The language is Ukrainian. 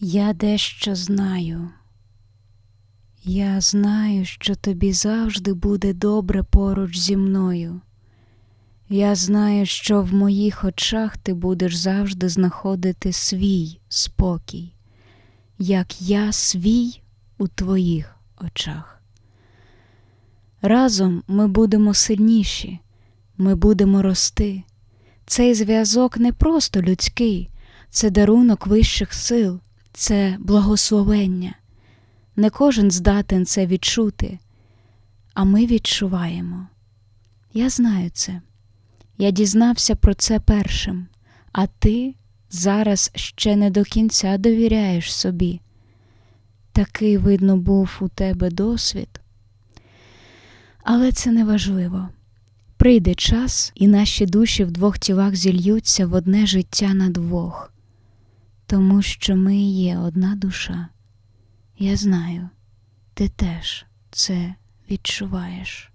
Я дещо знаю. Я знаю, що тобі завжди буде добре поруч зі мною. Я знаю, що в моїх очах ти будеш завжди знаходити свій спокій, як я свій у твоїх очах. Разом ми будемо сильніші, ми будемо рости. Цей зв'язок не просто людський, це дарунок вищих сил, це благословення. Не кожен здатен це відчути, а ми відчуваємо. Я знаю це. Я дізнався про це першим, а ти зараз ще не до кінця довіряєш собі. Такий, видно, був у тебе досвід. Але це не важливо. Прийде час, і наші душі в двох тілах зільються в одне життя на двох, тому що ми є одна душа. Я знаю, ти теж це відчуваєш.